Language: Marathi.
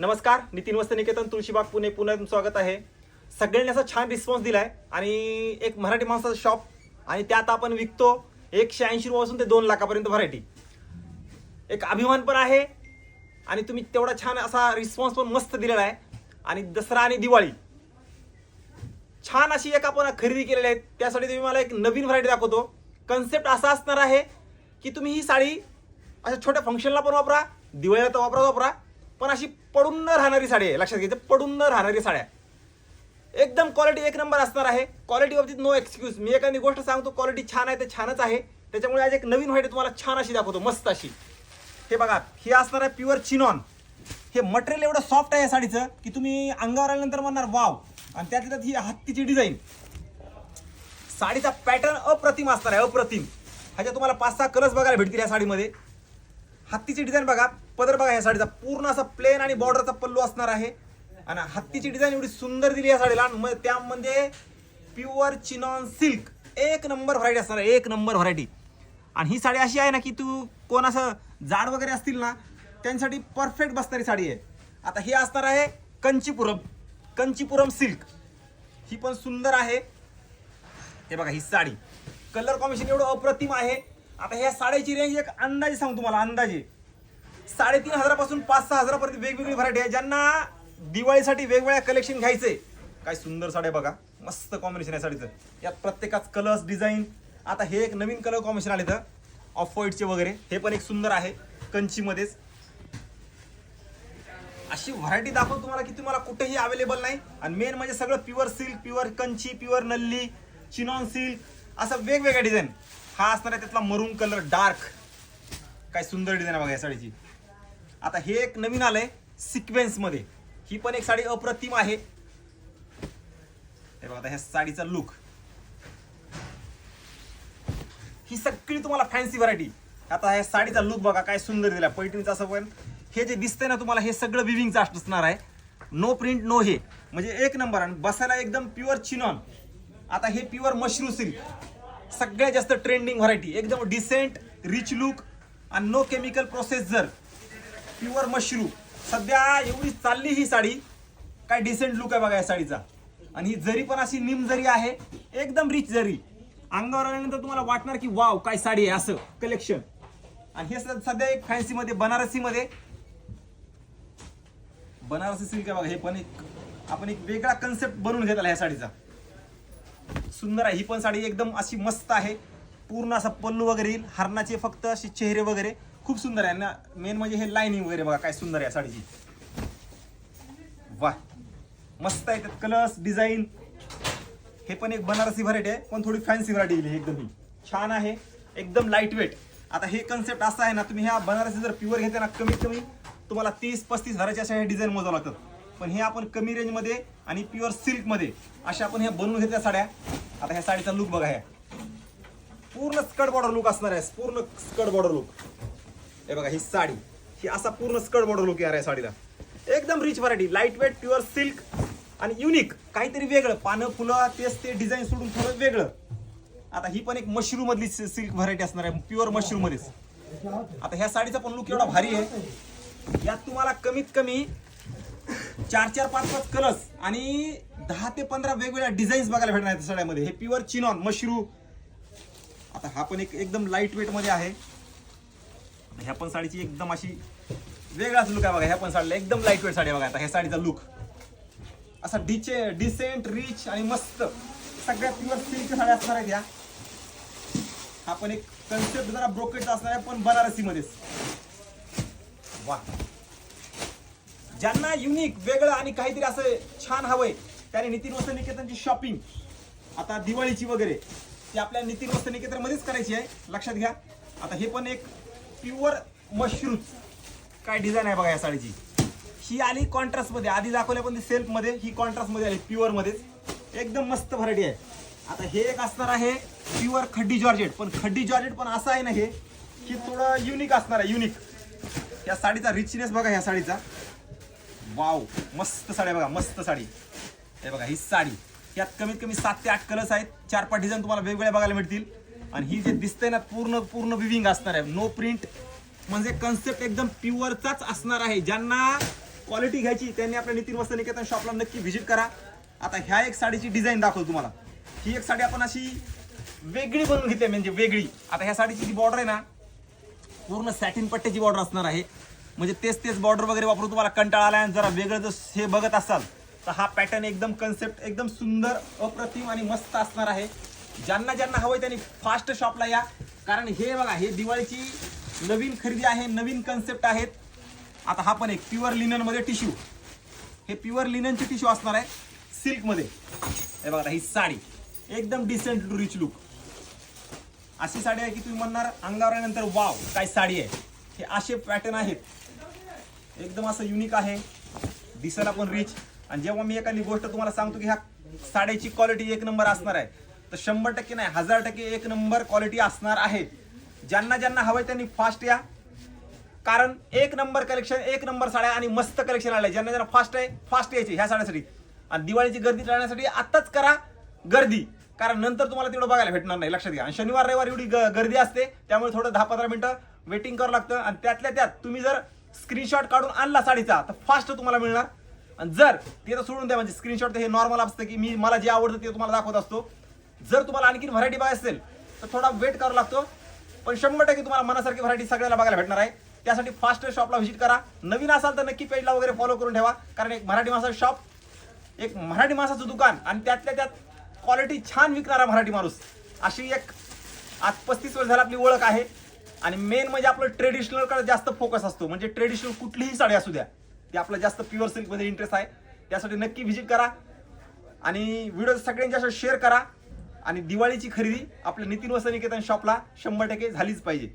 नमस्कार नितीन वस्त निकेतन तुळशीबाग पुणे पुन्हा स्वागत आहे. सगळ्यांनी असा छान रिस्पॉन्स दिलाय आणि एक मराठी माणसाचा शॉप आणि त्यात आपण विकतो एकशे ऐंशी रुपयापासून ते दोन लाखापर्यंत व्हरायटी एक अभिमान पण आहे आणि तुम्ही तेवढा छान असा रिस्पॉन्स पण मस्त दिलेला आहे. आणि दसरा आणि दिवाळी. छान अशी एक आपण खरेदी केलेली आहे त्यासाठी तुम्ही मला एक नवीन व्हरायटी दाखवतो. कन्सेप्ट असा असणार आहे की तुम्ही ही साडी अशा छोट्या फंक्शनला पण वापरा दिवाळीला तर वापरा वापरा पण अशी पडून न राहणारी साडी आहे. लक्षात घ्यायचं पडून न राहणारी साड्या एकदम क्वालिटी एक नंबर असणार आहे. क्वालिटी बाबतीत नो एक्सक्यूज मी एखादी गोष्ट सांगतो क्वालिटी छान आहे ते छानच आहे. त्याच्यामुळे आज एक नवीन व्हाईट तुम्हाला छान अशी दाखवतो मस्त अशी. हे बघा हे असणार आहे प्युअर चिनॉन हे मटेरियल एवढं सॉफ्ट आहे या साडीचं की तुम्ही अंगावर आल्यानंतर म्हणणार वाव. आणि त्यातल्या त्यात ही हत्तीची डिझाईन साडीचा पॅटर्न अप्रतिम असणार आहे अप्रतिम. ह्याच्या तुम्हाला पाच सहा कलर्स बघायला भेटतील या साडीमध्ये. हत्तीची डिझाईन बघा. पदर बघा या साडीचा. पूर्ण असा प्लेन आणि बॉर्डरचा पल्लू असणार आहे. आणि हत्तीची डिझाईन एवढी सुंदर दिली या साडीला. आणि मग त्यामध्ये प्युअर चिनॉन सिल्क एक नंबर व्हरायटी असणार आहे. एक नंबर व्हरायटी आणि ही साडी अशी आहे ना की तू कोण असं जाड वगैरे असतील ना त्यांच्यासाठी परफेक्ट बसणारी साडी आहे. आता ही असणार आहे कंचीपुरम. कंचीपुरम सिल्क ही पण सुंदर आहे. हे बघा ही साडी. कलर कॉम्बिनेशन एवढं अप्रतिम आहे. आता ह्या साड्याची रेंज एक अंदाजे सांगू तुम्हाला अंदाजे. साडेतीन हजारापासून पाच सहा हजारापर्यंत वेगवेगळी व्हरायटी आहे. ज्यांना दिवाळीसाठी वेगवेगळ्या कलेक्शन घ्यायचे काय सुंदर साड्या बघा. मस्त कॉम्बिनेशन आहे साडीचं. यात प्रत्येकाच कलर्स डिझाईन आता हे एक नवीन कलर कॉम्बिनेशन आले तर ऑफ व्हाईटचे वगैरे हे पण एक सुंदर आहे कंचीमध्येच. अशी व्हरायटी दाखवतो तुम्हाला की तुम्हाला कुठेही अवेलेबल नाही. आणि मेन म्हणजे सगळं pure silk pure Kanchi pure Nalli chinon silk असं वेगवेगळ्या डिझाईन हा असणार आहे त्यातला मरून कलर डार्क काय सुंदर डिझाईन आहे बघा या साडीची. आता हे एक नवीन आलंय सिक्वेन्समध्ये ही पण एक साडी अप्रतिम आहे. हे बघा आता ह्या साडीचा लुक ही सगळी तुम्हाला फॅन्सी व्हरायटी आता ह्या साडीचा लुक बघा काय सुंदर दिला पैठणीचा असं पण. हे जे दिसतंय ना तुम्हाला हे सगळं विविंगचं असणार आहे. नो प्रिंट नो हे. म्हणजे एक नंबर आणि बसायला एकदम प्युअर चिनॉन आता हे प्युअर मशरू सिल्क सगळ्यात जास्त ट्रेंडिंग व्हरायटी एकदम डिसेंट रिच लुक आणि नो केमिकल प्रोसेस जर. प्युअर मशरू. सध्या एवढी चालली ही साडी. काय डिसेंट लुक आहे बघा या साडीचा. आणि ही जरी पण अशी निम जरी आहे एकदम रिच जरी. अंगावर आल्यानंतर तुम्हाला वाटणार की वाव काय साडी आहे असं. कलेक्शन आणि हे सध्या एक फॅन्सीमध्ये बनारसीमध्ये. बनारसी बनारसी सिल्क आहे बघा हे पण एक आपण एक वेगळा कन्सेप्ट बनवून घेतला ह्या साडीचा. सुंदर आहे. ही पण साडी एकदम अशी मस्त आहे. पूर्ण असा पल्लू वगैरे येईल. हरणाचे फक्त असे चेहरे वगैरे. खूप सुंदर आहे ना. मेन म्हणजे हे लाईनिंग वगैरे बघा काय सुंदर आहे साडीची. वा मस्त आहे त्यात कलर्स डिझाईन हे पण एक बनारसी व्हरायटी आहे पण थोडी फॅन्सी व्हरायटी दिली एकदम ही. छान आहे. एकदम लाइट वेट आता हे कन्सेप्ट असं आहे ना तुम्ही ह्या बनारसी जर प्युअर घेते ना कमीत कमी तुम्हाला तीस पस्तीस हजाराच्या अशा हे डिझाईन मोजावं लागतात पण हे आपण कमी रेंजमध्ये आणि प्युअर सिल्कमध्ये अशा आपण ह्या बनवून घेतल्या साड्या. आता ह्या साडीचा लुक बघा ह्या. पूर्ण स्कर्ट बॉर्डर लुक असणार आहे. पूर्ण स्कर्ट बॉर्डर लुक हे बघा ही साडी. ही असा पूर्ण स्कर्ट बॉर्डर लुक आहे साडीला. एकदम rich variety light weight pure silk आणि युनिक काहीतरी वेगळं. पानं फुलं तेच ते डिझाईन सोडून थोडं वेगळं. आता ही पण एक मशरूम मधली सिल्क व्हरायटी असणार आहे प्युअर मशरूम मध्येच. आता ह्या साडीचा पण लुक एवढा भारी आहे. यात तुम्हाला कमीत कमी चार चार पाच पाच कलर्स आणि दहा ते पंधरा वेगवेगळ्या डिझाईन्स बघायला भेटणार आहेत साड्यामध्ये. हे प्युअर चिनॉन मशरू. आता हा पण एक एकदम लाइट वेटमध्ये आहे. ह्या पण साडीची एकदम अशी वेगळाच लुक आहे बघा ह्या पण साडीला एकदम लाइट वेट साडी बघा आता ह्या साडीचा लुक असा डिचे डिसेंट रिच आणि मस्त. सगळ्यात प्युअर सिल्कच्या साड्या असणार आहेत ह्या. हा पण एक कन्सेप्ट जरा ब्रोकेटचा असणार आहे पण बनारसी मध्येच वा. ज्यांना युनिक वेगळं आणि काहीतरी असं छान हवंय त्याने नितीन वस्त्र निकेतनची शॉपिंग आता दिवाळीची वगैरे ती आपल्या नितीन वस्त्र निकेतन मध्येच करायची आहे. लक्षात घ्या. आता हे पण एक प्युअर मशरूम. काय डिझाईन आहे बघा या साडीची. ही आली कॉन्ट्रास्टमध्ये आधी दाखवल्या पण सेल्फ सेल्फमध्ये ही कॉन्ट्रास्टमध्ये आली प्युअरमध्येच एकदम मस्त व्हरायटी आहे. आता हे एक असणार आहे प्युअर खड्डी जॉर्जेट. पण खड्डी जॉर्जेट पण असं आहे ना हे की थोडं युनिक असणार आहे युनिक या साडीचा रिचनेस बघा ह्या साडीचा. वाव मस्त साडी आहे बघा मस्त साडी. हे बघा ही साडी. यात कमीत कमी सात ते आठ कलर्स आहेत. चार पाच डिझाईन तुम्हाला वेगवेगळ्या बघायला मिळतील. आणि ही जे दिसते ना पूर्ण पूर्ण विविंग असणार आहे. नो प्रिंट म्हणजे कन्सेप्ट एकदम प्युअरचाच असणार आहे. ज्यांना क्वालिटी घ्यायची त्यांनी आपल्या नितीन वस्त्र निकेतन शॉपला नक्की व्हिजिट करा. आता ह्या एक साडीची डिझाईन दाखवतो तुम्हाला. ही एक साडी आपण अशी वेगळी बनवून घेतली म्हणजे वेगळी. आता ह्या साडीची जी बॉर्डर आहे ना पूर्ण सॅटिन पट्ट्याची बॉर्डर असणार आहे. म्हणजे तेच तेच बॉर्डर वगैरे वापरून तुम्हाला कंटाळा आला आणि जरा वेगळं जर हे बघत असाल तर हा पॅटर्न एकदम कन्सेप्ट एकदम सुंदर अप्रतिम आणि मस्त असणार आहे. ज्यांना ज्यांना हवंय त्यांनी फास्ट शॉपला या. कारण हे बघा हे दिवाळीची नवीन खरेदी आहे नवीन कन्सेप्ट आहेत. आता हा पण एक प्युअर लिननमध्ये टिश्यू हे प्युअर लिननची टिश्यू असणार आहे सिल्कमध्ये हे बघा ही साडी. एकदम डिसेंट टू रिच लुक अशी साडी आहे की तुम्ही म्हणणार अंगावर आल्यानंतर वाव काय साडी आहे. हे असे पॅटर्न आहेत. एकदम असं युनिक आहे. दिसायला पण रिच आणि जेव्हा मी एखादी गोष्ट तुम्हाला सांगतो की ह्या साड्याची क्वालिटी एक नंबर असणार आहे. तर शंभर टक्के नाही हजार टक्के एक नंबर क्वालिटी असणार आहे. ज्यांना ज्यांना हवंय त्यांनी फास्ट या. कारण एक नंबर कलेक्शन एक नंबर साड्या आणि मस्त कलेक्शन आलंय. ज्यांना ज्यांना फास्ट आहे फास्ट यायचे ह्या साड्यासाठी. आणि दिवाळीची गर्दी टाळण्यासाठी आत्ताच करा गर्दी. कारण नंतर तुम्हाला तेवढं बघायला भेटणार नाही लक्षात घ्या. आणि शनिवार रविवार एवढी ग- गर्दी असते त्यामुळे थोडं दहा पंधरा मिनिटं वेटिंग करावं लागतं. आणि त्यातल्या त्यात तुम्ही जर स्क्रीनशॉट काढून आणला साडीचा तर फास्ट तुम्हाला मिळणार. आणि जर ते तर सोडून द्या म्हणजे स्क्रीनशॉट हे नॉर्मल असतं की मी मला जे आवडतं ते तुम्हाला दाखवत असतो. जर तुम्हाला आणखीन व्हरायटी पाहिजे असेल तर थोडा वेट करावा लागतो. पण शंभर टक्के तुम्हाला मनासारखी व्हरायटी सगळ्याला बघायला भेटणार आहे. त्यासाठी फास्ट शॉपला व्हिजिट करा. नवीन असाल तर नक्की पेजला वगैरे फॉलो करून ठेवा. कारण एक मराठी माणसाचं शॉप एक मराठी माणसाचं दुकान आणि त्यातल्या त्यात क्वालिटी छान विकणारा मराठी माणूस. अशी एक आज पस्तीस वर्ष झाला आपली ओळख आहे. आणि मेन म्हणजे आपलं ट्रेडिशनलकडे जास्त फोकस असतो. म्हणजे ट्रेडिशनल कुठलीही साडी असू द्या. ते आपलं जास्त प्युअर सिल्कमध्ये इंटरेस्ट आहे. त्यासाठी नक्की व्हिजिट करा. आणि व्हिडिओ सगळ्यांच्या शेअर करा. आणि दिवाळीची खरेदी आपल्या नितीन वसनिकेतन निकेतन शॉपला शंभर टक्के झालीच पाहिजे.